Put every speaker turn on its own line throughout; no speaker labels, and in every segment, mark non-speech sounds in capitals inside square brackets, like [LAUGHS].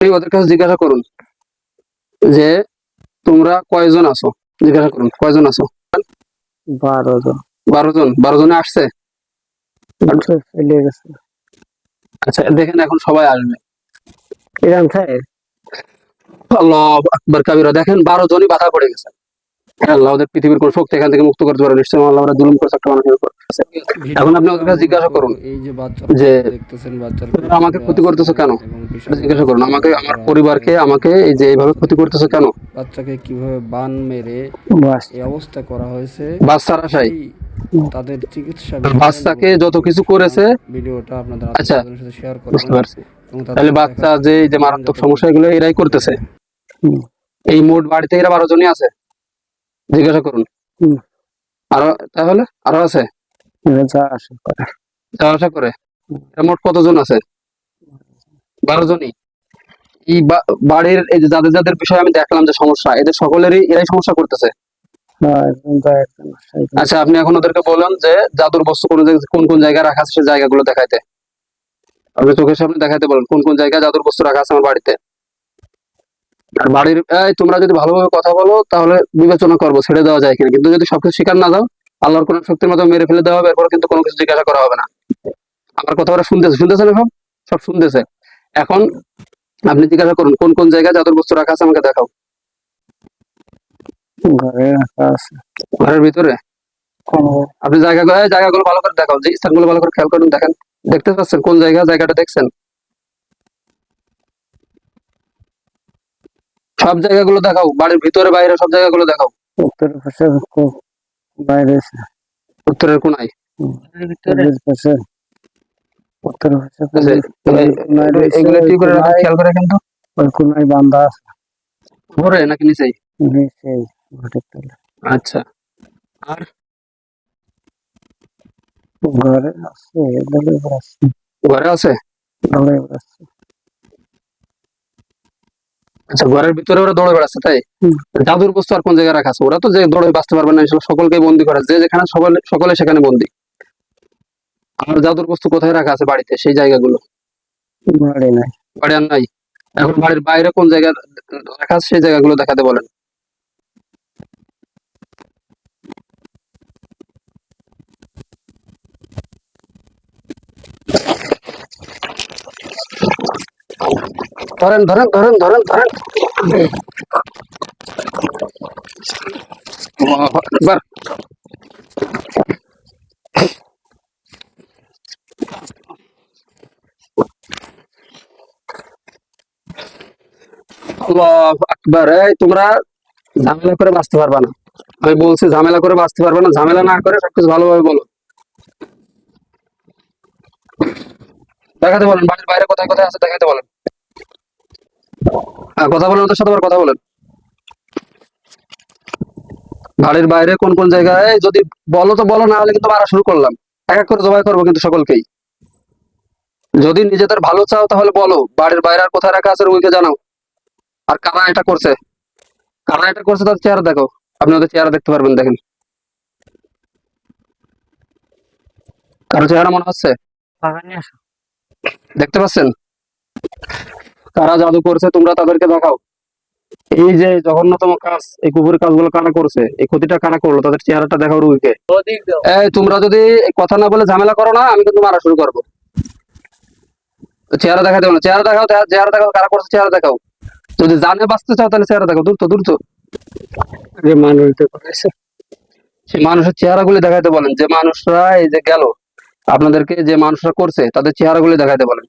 ওদের কাছে জিজ্ঞাসা করুন। যে তোমরা কয়জন আছো? জিজ্ঞাসা করুন কয়জন আছো?
বারো জন।
বারো জন? বারো জনে আসছে?
গেছে।
আচ্ছা দেখেন এখন সবাই আসবে।
এরকম
আল্লাহ আকবর কাবিরা দেখেন বারো জনই বাধা পড়ে গেছে। আল্লাহ ওদের পৃথিবীর কোন শক্তি এখান থেকে মুক্ত করতে পারে নিশ্চয়ই আল্লাহ ওরা জুলুম করছে একটা মানুষের উপর। এখন আপনি ওদের কাছে জিজ্ঞাসা করুন
এই যে বাচ্চা
যে
দেখতেছেন বাচ্চার
তোমরা আমাকে ক্ষতি করতেছো কেন? জিজ্ঞাসা করুন আমাকে আমার পরিবারকে আমাকে এই যে এইভাবে ক্ষতি করতেছো কেন?
বাচ্চাকে কীভাবে বান মেরে এই অবস্থা করা হয়েছে
বাচ্চার
তাদের চিকিৎসা
বাচ্চাকে যত কিছু করেছে।
ভিডিওটা আপনাদের
আচ্ছা,
সাথে শেয়ার করবেন
পারছি। তাহলে বাচ্চা যে যে মারাত্মক সমস্যা এগুলো এরাই করতেছে। এই মোট বাড়িতে এরা বারো জনই আছে। জিজ্ঞাসা করুন। আরও তাহলে? আরও আছে? যাওয়া আসা করে। মোট কতজন আছে? বারো জনই। এই বাড়ির এই যে যাদের যাদের বিষয়ে আমি দেখলাম যে সমস্যা এদের সকলেরই এরাই সমস্যা করতেছে? আচ্ছা আপনি এখন ওদেরকে বলেন যে জাদুর বস্তু কোন কোন কোন জায়গায় রাখা আছে সেই জায়গাগুলো দেখাইতে। আপনি চোখের সামনে দেখাইতে বলেন কোন কোন জায়গায় জাদুর বস্তু রাখা আছে আমার বাড়িতে? আর বাড়ির তোমরা যদি ভালোভাবে কথা বলো তাহলে বিবেচনা করব ছেড়ে দেওয়া যায় কিনা। কিন্তু যদি সবকিছু স্বীকার না দাও আল্লাহর কোন শক্তির মাধ্যমে মেরে ফেলে দেওয়া হবে এরপর কিন্তু কোনো কিছু জিজ্ঞাসা করা হবে না। আমার কথা ওরা শুনতেছে শুনতেছে না সব সব শুনতেছে। এখন আপনি জিজ্ঞাসা করুন কোন কোন জায়গায় জাদুর বস্তু রাখা আছে আমাকে দেখাও। ঘরের ভিতরে? আপনি জায়গাগুলো জায়গাগুলো ভালো করে দেখাও। যে স্থানগুলো ভালো করে খেয়াল করুন দেখেন। দেখতে পাচ্ছেন কোন জায়গা জায়গাটা দেখছেন? সব জায়গাগুলো দেখাও বাড়ির ভিতরে বাইরে সব জায়গাগুলো দেখাও।
উত্তরের পাশে বাইরে
উত্তরের কোনায়?
পাশে। কোনায় রয়েছে,
এগুলো
ওই
করে খেয়াল করে কিন্তু।
ওই কোনায় বান্ধা আছে।
উপরে নাকি নিচেই?
নিচেই ঘরের তলে।
আচ্ছা।
ঘরে আছে দলে আছে।
ঘরে আছে। আচ্ছা ঘরের ভিতরে ওরা দৌড়ে বেড়াচ্ছে তাই? জাদুর বস্তু আর কোন জায়গায় রাখা আছে? ওরা তো যে দৌড়ে বাঁচতে পারবে না সকলকে বন্দি করা। যে যেখানে সকলে সকলে সেখানে বন্দি। আর জাদুর বস্তু কোথায় রাখা আছে বাড়িতে সেই জায়গাগুলো?
বাড়ি নাই।
বাড়ি আর নাই। এখন বাড়ির বাইরে কোন জায়গায় রাখা আছে সেই জায়গাগুলো দেখাতে বলেন। ধরেন ধরেন ধরেন ধরেন ধরেন। আকবার। এই তোমরা ঝামেলা করে বাঁচতে পারবে না। আমি বলছি ঝামেলা করে বাঁচতে পারবে না। ঝামেলা না করে সবকিছু ভালোভাবে বলো। দেখাতে বলেন, বাড়ির বাইরে কোথায় কোথায় আছে দেখাতে বলেন। কথা বলেন ওদের সাথে কথা বলেন। বাড়ির বাইরে কোন কোন জায়গায় যদি বলো তো বলো না হলে কিন্তু মারা শুরু করলাম। এক এক করে জবাই করব কিন্তু সকলকেই। যদি নিজেদের ভালো চাও তাহলে বলো বাড়ির বাইরে আর কোথায় রাখা আছে ওইকে জানাও। আর কারা এটা করছে? কারা এটা করছে তার চেহারা দেখো। আপনি ওদের চেহারা দেখতে পারবেন দেখেন। কারও চেহারা মনে হচ্ছে? দেখতে পাচ্ছেন? কারা জাদু করছে তোমরা তাদেরকে দেখাও। এই যে জঘন্যতম কাজ এই কুকুরের কাজগুলো কারা করছে এই ক্ষতিটা কারা করল তাদের চেহারাটা দেখাও রুগীকে এই তোমরা যদি কথা না বলে ঝামেলা করো না আমি কিন্তু মারা শুরু করব। চেহারা দেখাতে বলো চেহারা দেখাও চেহারা- চেহারা দেখাও কারা করছে চেহারা দেখাও। যদি জানে বাঁচতে চাও তাহলে চেহারা দেখাও দূর তো দূর তো
যে মানুষ তো করেছে
সেই মানুষের দেখাতে বলেন যে মানুষরা এই যে গেল আপনাদেরকে যে মানুষরা করছে তাদের চেহারাগুলি দেখাতে বলেন।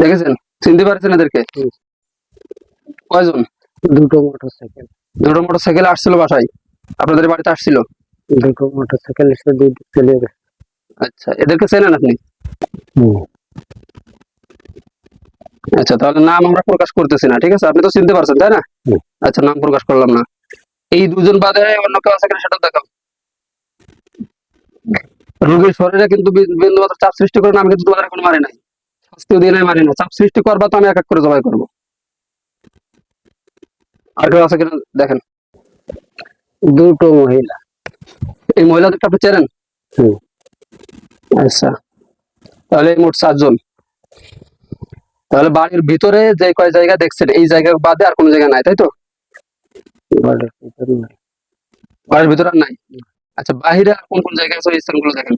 দেখেছেন? চিনতে পারছেন এদেরকে? কয়জন?
দুটো মোটর সাইকেল
দুটো আসছিল বাসায়? আপনাদের বাড়িতে আসছিল?
দুটো এসে চলে গেছে।
আচ্ছা এদেরকে চেনেন আপনি। আচ্ছা তাহলে নাম আমরা প্রকাশ করতেছি না ঠিক আছে? আপনি তো চিনতে পারছেন তাই না? আচ্ছা নাম প্রকাশ করলাম না। এই দুজন বাদে অন্য কেউ আছে কিনা সেটা দেখাও। রোগীর শরীরে কিন্তু বিন্দু মাত্র চাপ সৃষ্টি করে না আমি কিন্তু তোমাদের এখন মারি নাই। শাস্তিও দিয়ে নাই মারি না চাপ সৃষ্টি করবা তো আমি এক এক করে জবাই করব। আর কেউ আছে কিনা দেখেন।
দুটো মহিলা।
এই মহিলাদেরকে আপনি চেনেন? আচ্ছা। তাহলে মোট সাতজন। তাহলে বাড়ির ভিতরে যে কয় জায়গা দেখছেন এই জায়গা বাদে আর কোনো জায়গা নাই তাই তো?
বাড়ির ভিতরে
বাড়ির ভিতরে আর নাই? আচ্ছা বাহিরে কোন কোন জায়গা আছে? ওই স্থানগুলো দেখেন।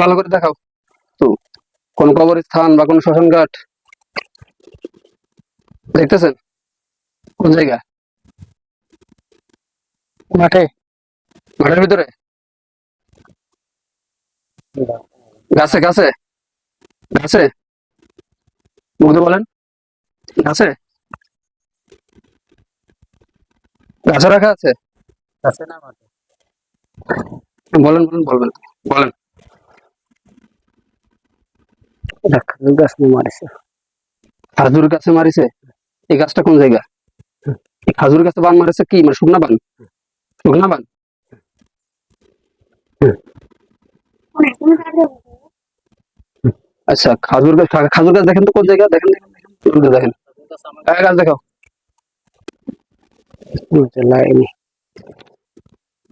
ভালো করে দেখাও। তো, কোন কবরস্থান বা কোন শ্মশান ঘাট দেখতেছেন? কোন জায়গা?
মাঠে?
মাঠের ভিতরে? গাছে গাছে? গাছে? মধু বলেন। গাছে? গাছে রাখা আছে?
আছে না, মাঠে।
বলেন বলেন বলবেন বলেন।
গাছ মারিছে।
খাজুর গাছে মারিছে? এই গাছটা কোন জায়গা? খাজুর গাছে বান মারিছে কি? মানে শুকনা বান? শুকনা বান? আচ্ছা খাজুর গাছ খাজুর গাছ দেখেন তো কোন জায়গা? দেখেন দেখেন দেখেন গাছ দেখাও।
লাইনি।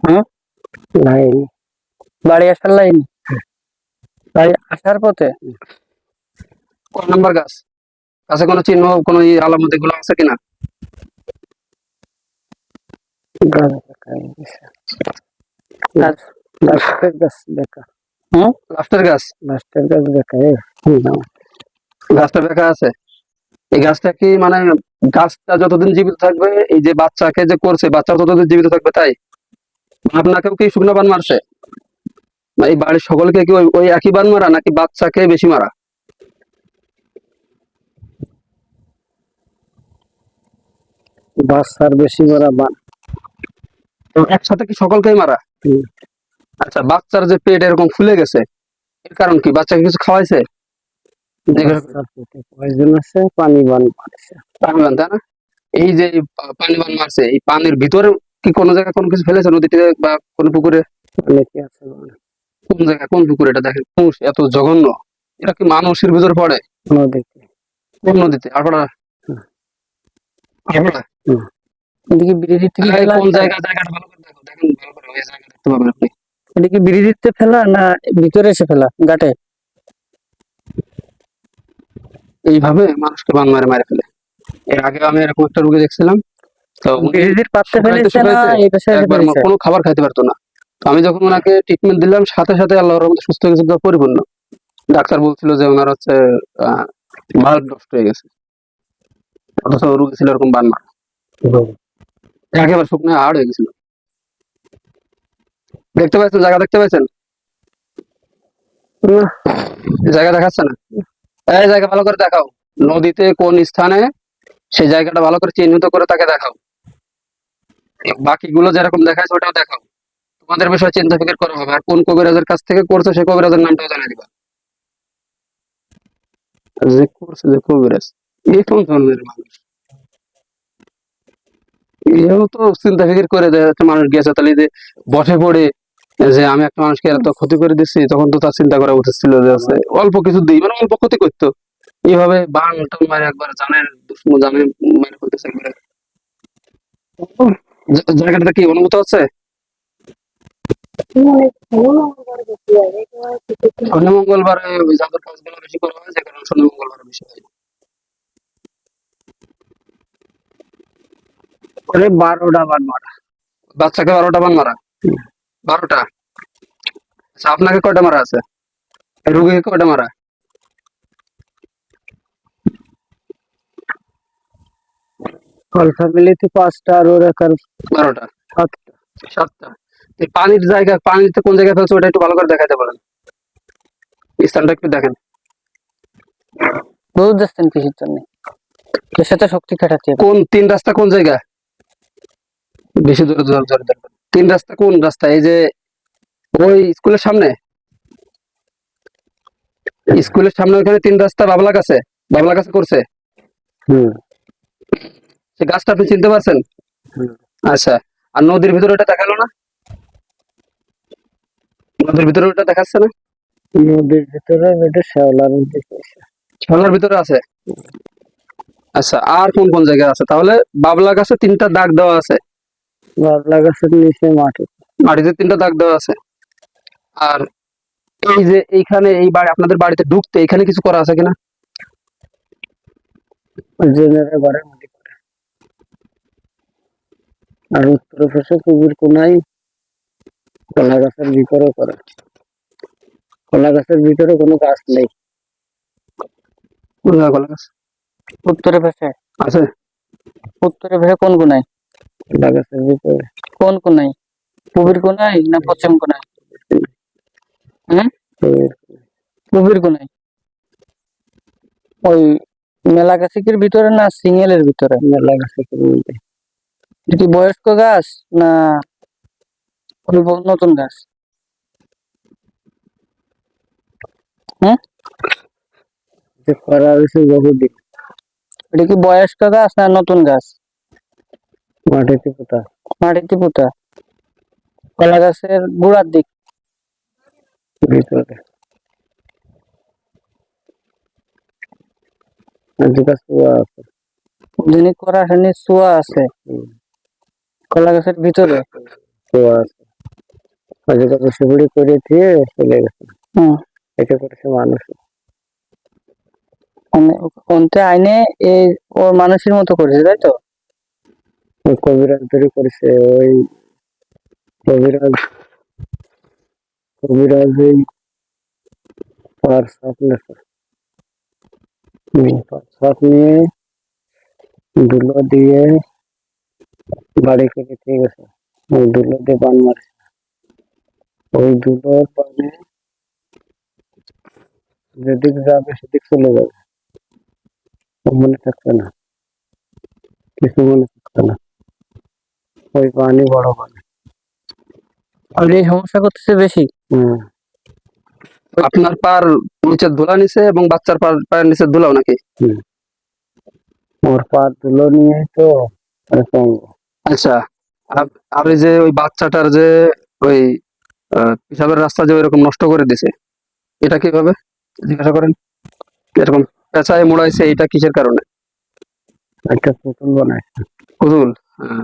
হ্যাঁ?
লাইনি।
বাড়ি আসার লাইন? বাড়ি আসার পথে?
কোন নাম্বার গাছ? গাছে কোনো চিহ্ন কোনো আলামত এগুলো আছে কিনা?
গাছ দেখা গেছে। গাছ। লাস্টের গাছ দেখা।
লাস্টের গাছ?
লাস্টের গাছ দেখা
গাছটা দেখা আছে? এই গাছটা কি মানে গাছটা যতদিন জীবিত থাকবে এই যে বাচ্চাকে যে করছে বাচ্চা ততদিন জীবিত থাকবে তাই? আপনাকেও কি শুকনো বান মারছে? এই বাড়ির সকলকে কি ওই একই বান মারা নাকি বাচ্চাকে বেশি মারা?
বাচ্চার বেশি বড় বান।
একসাথে কি সকলকেই মারা? আচ্ছা বাচ্চার যে পেট এরকম ফুলে গেছে এর কারণ কি? বাচ্চাকে কিছু খাওয়াইছে?
পয়জন আছে পানি বান মারিছে।
পানি বান তাই না? এই যে পানি বান মারছে এই পানির ভিতরে কি কোনো জায়গায় কোনো কিছু ফেলেছে নদীতে বা কোনো পুকুরে?
অনেকে আছে
কোন জায়গায়? কোন পুকুর? এটা দেখেন মানুষ এত জঘন্য। এটা কি মানুষের ভিতর পড়ে?
নদীতে।
কোন নদীতে? আড়পাড়া আড়পাড়া
এদিকে বিড়িতে
এই কোন জায়গা? জায়গাটা ভালো করে দেখো। দেখেন ভালো করে ওই জায়গা দেখতে পাবেন আপনি।
এদিকে ফেলা না ভিতরে এসে ফেলা? গাটে
এইভাবে মানুষকে বান মারে মারে ফেলে। এর আগে আমি এরকম একটা রোগী দেখছিলাম। তো কোনো খাবার খাইতে পারতো না। তো আমি যখন ওনাকে ট্রিটমেন্ট দিলাম সাথে সাথে আল্লাহর রহমতে সুস্থ হয়ে গেছে পরিপূর্ণ। ডাক্তার বলছিল যে ওনার হচ্ছে নষ্ট হয়ে গেছে। অথচ রোগী ছিল এরকম বান মারা একেবারে শুকনো হাড় হয়ে গেছিল। দেখতে পাচ্ছেন জায়গা দেখতে পাচ্ছেন জায়গা দেখাচ্ছে না? এই জায়গা ভালো করে দেখাও। নদীতে কোন স্থানে সেই জায়গাটা ভালো করে চিহ্নিত করে তাকে দেখাও। বাকিগুলো যেরকম দেখাচ্ছে ওটাও দেখাও। তোমাদের বিষয়ে চিন্তা ফিকির করা হবে। আর কোন কবিরাজের কাছ থেকে করছে সেই কবিরাজের নামটাও জানিয়ে দিবা। চিন্তা ফিকির করে একটা মানুষ গেছে, তাহলে যে বসে পড়ে, যে আমি একটা মানুষকে এত ক্ষতি করে দিচ্ছি তখন তো তার চিন্তা করা যে অল্প কিছু দিই মানে অল্প ক্ষতি করতো। এইভাবে বান টান মারে একবার জানের দুশ্মন জানে, মেরে ফেলতেছে একবারে। জা- জায়গাটা কি অনুভূত হচ্ছে? শনি মঙ্গলবারে ওই জাদুর কাজগুলো বেশি করা হয় যে কারণে শনি মঙ্গলবারে বেশি হয়।
ওরে বারোটা বান মারা
বাচ্চাকে বারোটা বান মারা বারোটা? আচ্ছা আপনাকে কয়টা মারা আছে? রুগীকে কয়টা মারা?
অল ফ্যামিলিতে পাঁচটা আর ওর একার
বারোটা।
সাতটা।
সাতটা। এই পানির জায়গা পানিতে কোন জায়গায় ফেলছে ওটা একটু ভালো করে দেখাতে পারেন স্থানটা একটু দেখেন।
বুঝ যাচ্ছেন কিসের জন্য। তো শক্তি খাটাতে
কোন তিন রাস্তা কোন জায়গা? বেশি দূরে জোর জোরে তিন রাস্তা কোন রাস্তা? এই যে ওই স্কুলের সামনে? স্কুলের সামনে ওখানে তিন রাস্তা বাবলা কাছে বাবলা কাছে করছে?
হুম।
সে গাছটা আপনি চিনতে পারছেন? আচ্ছা আর নদীর ভিতরে ওটা দেখাল না? নদীর ভিতরে ওটা দেখাচ্ছে না?
নদীর ভিতরে ওটা শ্যাওলার
খেলার ভিতরে আছে? আচ্ছা আর কোন কোন জায়গায় আছে? তাহলে বাবলা গাছে তিনটা দাগ দেওয়া আছে।
বাবলা গাছের নিচে মাটি।
মাটিতে তিনটা দাগ দেওয়া আছে। আর এই যে এইখানে এই বাড়ি আপনাদের বাড়িতে ঢুকতে এখানে কিছু করা আছে কিনা?
জেনারে ঘরের আর উত্তর পাশে পুকুর কোনায় কলা গাছের ভিতরে করে। কলা গাছের ভিতরে কোনো গাছ নেই।
কলা গাছ?
উত্তরে পাশে।
আছে।
উত্তরে পাশে কোন কোনায়?
কলা গাছের ভিতরে।
কোন কোনায়? পূবের কোনায় না পশ্চিম কোনায়?
পুকুর
পূবের কোনায়। ওই মেলা গাছিকের ভিতরে না সিঙ্গেলের ভিতরে?
মেলা গাছের মধ্যে।
এটা বয়স্ক গাছ না নতুন গাছ?
করা হয়েছে বহুদিন
এটা কি বয়স্ক গাছ না নতুন গাছ?
মাটিতে পোতা।
মাটিতে পোতা। কলা গাছের গোড়ার দিক।
ভিতরে। দুটা আছে।
যিনি করা আসেনি চুয়া আছে। কলা গাছের ভিতরে?
সুপুরি করে দিয়ে চলে গেছে। এটা করেছে মানুষ
মানে অন্তে আইনে এই ওর মানুষের মতো করেছে তাই তো?
কবিরাজ করেছে ওই কবিরাজ কবিরাজ ওই পার সাপ নেছে পার সাপ নিয়ে দুলো দিয়ে বাড়ি করে দিয়ে গেছে। ওই দুলো দিয়ে বান মারছে। ওই দুলো বানে যেদিক যাবে সেদিক চলে যাবে। ও মনে থাকবে না। কিছু মনে থাকবে না। ওই পানি বড় পানি
আর এই সমস্যা করতেছে বেশি?
হম
আপনার পার নিচে ধুলা নিচে এবং বাচ্চার পার পায়ের নিচে ধুলাও নাকি?
ওর পা তুলো নিয়ে তো এরকম
আচ্ছা আর ওই যে ওই বাচ্চাটার যে ওই পিসাবের রাস্তা যে ওইরকম নষ্ট করে দিছে এটা কীভাবে জিজ্ঞাসা করেন? এরকম পেঁচায় মোড়াইছে এটা কিসের কারণে?
একটা পুতুল বানাইছে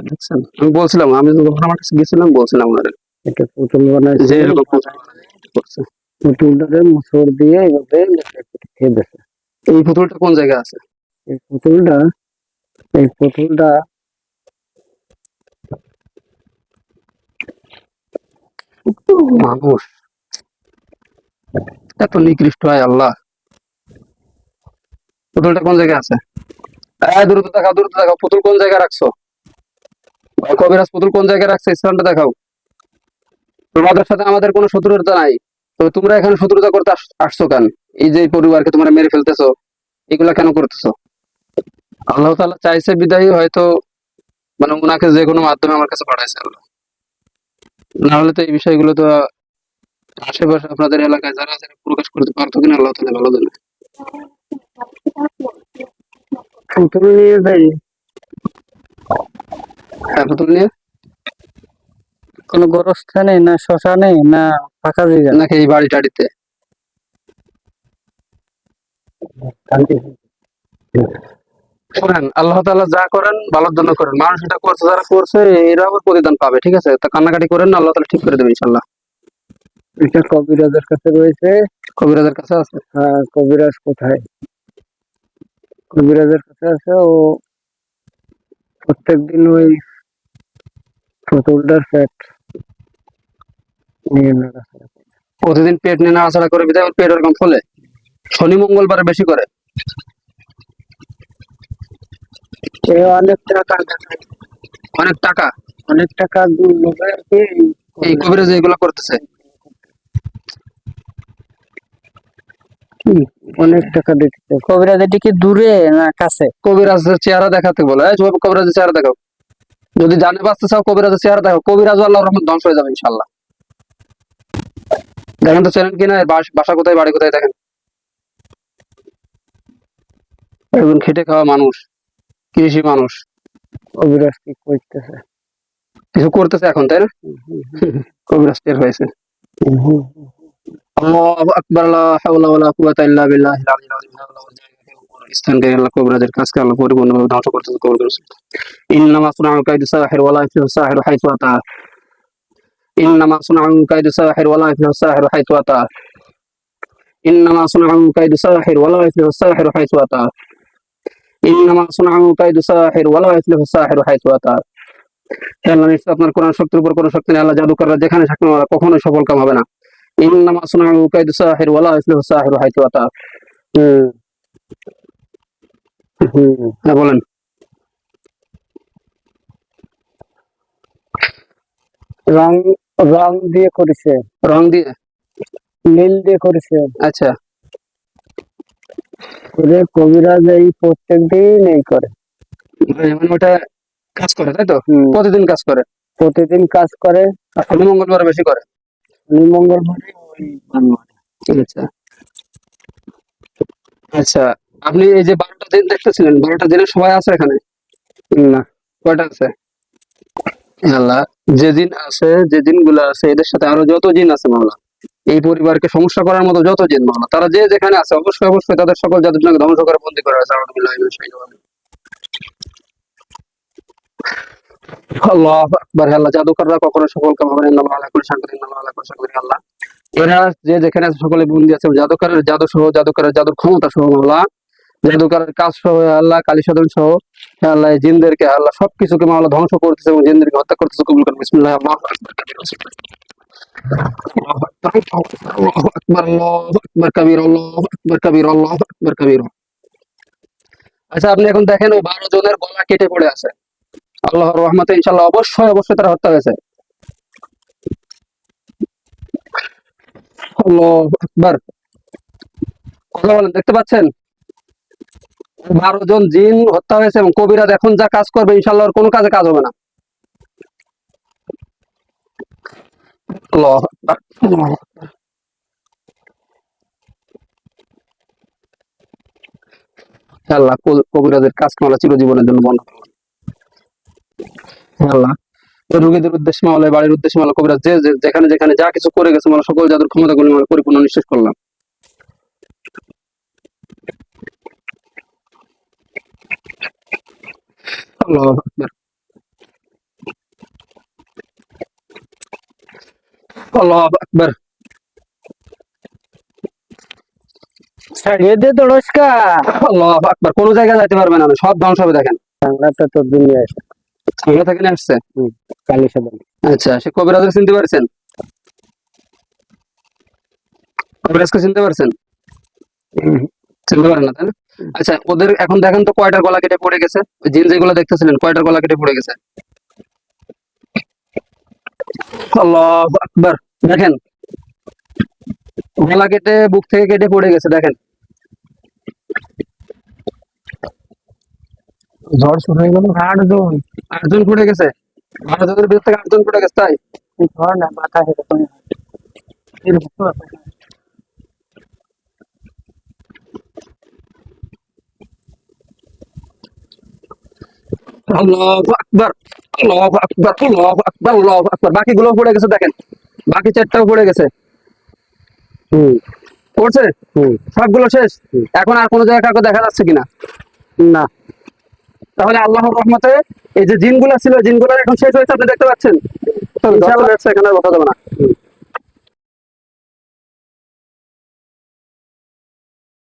দেখছেন আমি বলছিলাম আমি যখন আমার কাছে গেছিলাম বলছিলাম ওনারে।
একটা পুতুল বানাইছে
যে এরকম করছে।
পুতুলটাকে মুসর দিয়ে এইভাবে খেয়ে দিছে।
এই পুতুলটা কোন জায়গায় আছে?
এই পুতুলটা এই পুতুলটা
মানুষ। এত নিকৃষ্ট হয় আল্লাহ। পুতুলটা কোন জায়গায় আছে? দেখাও দেখাও, পুতুল কোন জায়গায় রাখছো? কবিরাজ, পুতুল কোন জায়গায় রাখছো? স্থানটা দেখাও। তোমাদের সাথে আমাদের কোনো শত্রুতা নাই। তো তোমরা এখানে শত্রুতা করতে আসছো কেন? এই যে পরিবারকে তোমরা মেরে ফেলতেছো, এগুলা কেন করতেছো? আল্লাহ তাআলা চাইছে বিদায়ী হয়তো মানে ওনাকে যে কোনো মাধ্যমে আমার কাছে পাঠাইছে আল্লাহ। না হলে তো এই বিষয়গুলো তো আশেপাশে আপনাদের এলাকায় যারা যারা প্রকাশ করতে পারতো কিনা আল্লাহ তাআলা ভালো জানে।
পুতুল নিয়ে যাই।
হ্যাঁ নিয়ে।
কোনো গোরস্থানে না শ্মশানে না ফাঁকা জায়গা।
নাকি এই বাড়ি টাড়িতে? শোনেন আল্লাহ তাআলা যা করেন ভালোর জন্য করেন। মানুষ এটা করছে যারা করছে এরা আবার প্রতিদান পাবে ঠিক আছে? তা কান্নাকাটি করেন না আল্লাহ তালা ঠিক করে দেবে ইনশাল্লাহ
এটা কবিরাজের কাছে রয়েছে।
কবিরাজের কাছে আছে?
হ্যাঁ কবিরাজ কোথায়? কবিরাজের কাছে আছে ও প্রত্যেকদিন ওই পুতুলটার ফ্যাট নিয়ে
প্রতিদিন পেট নিয়ে নাড়াচাড়া করে ওর পেট ওরকম ফলে। শনি মঙ্গলবার বেশি করে।
অনেক টাকা
অনেক টাকা?
অনেক টাকা
এই কবিরাজ এগুলো করতেছে।
অনেক টাকা দিতে
কবিরাজ এটি কি দূরে না কাছে?
কবিরাজের চেহারা দেখাতে বলে। কবিরাজের চেহারা দেখাও। যদি জানে বাঁচতে চাও কবিরাজের চেহারা দেখাও। কবিরাজ আল্লাহ রহমত ধ্বংস হয়ে যাবে ইনশাল্লাহ দেখেন তো চেনেন কিনা বাসা কোথায় বাড়ি কোথায় দেখেন। একজন খেটে খাওয়া মানুষ। কৃষি মানুষ।
কবিরাজ কি করতেছে?
কিছু করতেছে এখন তাই না? [LAUGHS] কবিরাজ টের হয়েছে। আল্লাহু আকবার ওয়ালা কুওয়াতা ইল্লা আল্লাহ উপর স্থানকে আল্লাহ কবিরাজের কাজকে আল্লাহ পরিপূর্ণভাবে ধ্বংস করতেছে কবুল করুন ইন্নামা সুনাউ কাইদু সাহির ওয়ালা ইফলিহু সাহিরু হাইথু আতা। ইন্নামা সুনাউ কাইদু সাহির ওয়ালা ইফলিহু সাহিরু হাইথু আতা। ইন্নামা সুনাউ কাইদু সাহির ওয়ালা ইফলিহু সাহিরু হাইথু আতা। আপনার কোরআন শক্তির উপর কোনো শক্তি নেই আল্লাহ জাদুকররা যেখানে থাকবে কখনোই সফল কাম হবে না। হ্যাঁ বলেন।
রং রং দিয়ে করেছে।
রং দিয়ে?
নীল দিয়ে করেছে।
আচ্ছা।
করে কবিরাজ এই প্রত্যেক দিন এই করে।
মানে ওটা কাজ করে তাই তো? প্রতিদিন কাজ করে?
প্রতিদিন কাজ করে।
আর শনি মঙ্গলবার বেশি করে?
শনি মঙ্গলবারে ওই
আচ্ছা। আচ্ছা আপনি এই যে বারোটা দিন দেখতেছিলেন বারোটা দিনের সবাই আছে এখানে?
না।
কয়টা আছে? আল্লাহ যে দিন আছে যে দিনগুলো আছে এদের সাথে আরও যত দিন আছে মাওলা। এই পরিবারকে সমস্যা করার মতো যত জিন মাওলা তারা যে যেখানে আছে, অবশ্যই অবশ্যই তাদের সকল জাদুজনকে ধ্বংস করে বন্দি করা জাদু সহ ক্ষমতা সহ কাজ কালী জিনদেরকে আল্লাহ, সবকিছুকে মাওলা ধ্বংস করতেছে এবং জিনদেরকে হত্যা করতেছে। কবুল করেন আল্লাহু আকবার কবির আল্লাহু আকবার কবির আল্লাহু আকবার কবির আচ্ছা আপনি এখন দেখেন ওই বারো জনের গলা কেটে পড়ে আছে। আল্লাহর রহমতে ইনশাল্লাহ অবশ্যই অবশ্যই তারা হত্যা হয়েছে। আল্লাহু আকবার। কথা বলেন, দেখতে পাচ্ছেন? বারো জন জিন হত্যা হয়েছে এবং কবিরাজ এখন যা কাজ করবে, ইনশাল্লাহ কোনো কাজে কাজ হবে না। আল্লাহু কবিরাজের কাজ জন্য বন্ধ আল্লাহ। রোগীদের উদ্দেশ্যে মাওলা বাড়ির উদ্দেশ্যে মাওলা কবিরাজ যে যেখানে যেখানে যা কিছু করে গেছে মাওলা সকল জাদুর ক্ষমতাগুলি মাওলা পরিপূর্ণ নিঃশেষ করলাম। আল্লাহু আল্লাহু আকবার।
তো রসকা
আল্লাহু আকবার কোন জায়গায় যাইতে পারবে না সব ধ্বংস হবে দেখেন।
বাংলা তো দুনিয়া আছে
সামনে থেকে আসছে
কালী
আচ্ছা সে কবিরাজের চিনতে পারছেন? কবিরাজকে চিনতে পারছেন? চিনতে পারেন না তাই না? আচ্ছা ওদের এখন দেখেন তো কয়টার গলা কেটে পড়ে গেছে? জিন যেগুলো দেখতেছিলেন কয়টার গলা কেটে পড়ে গেছে? আল্লাহু আকবার। দেখেন, গলা কেটে, বুক থেকে কেটে পড়ে গেছে, দেখেন।
ঝড় শুরু হয়ে গেল, আটজন।
আটজন পড়ে গেছে। আটজনের থেকে আটজন পড়ে গেছে, তাই?
ঝড় না, মাথা হেঁটে পড়ে এরকম আছে।
আল্লাহু আকবার আল্লাহু আকবার আল্লাহু আকবার আল্লাহু আকবার। বাকিগুলো পড়ে গেছে দেখেন। বাকি চারটাও পড়ে গেছে।
হুম।
পড়ছে?
হুম।
সবগুলো শেষ? এখন আর কোনো জায়গায় কাউকে দেখা যাচ্ছে কিনা?
না।
তাহলে আল্লাহর রহমতে এই যে জিনগুলা ছিল জিনগুলো এখন শেষ হয়েছে আপনি দেখতে পাচ্ছেন? ইনশাআল্লাহ। এখানে আর বসা যাবে না।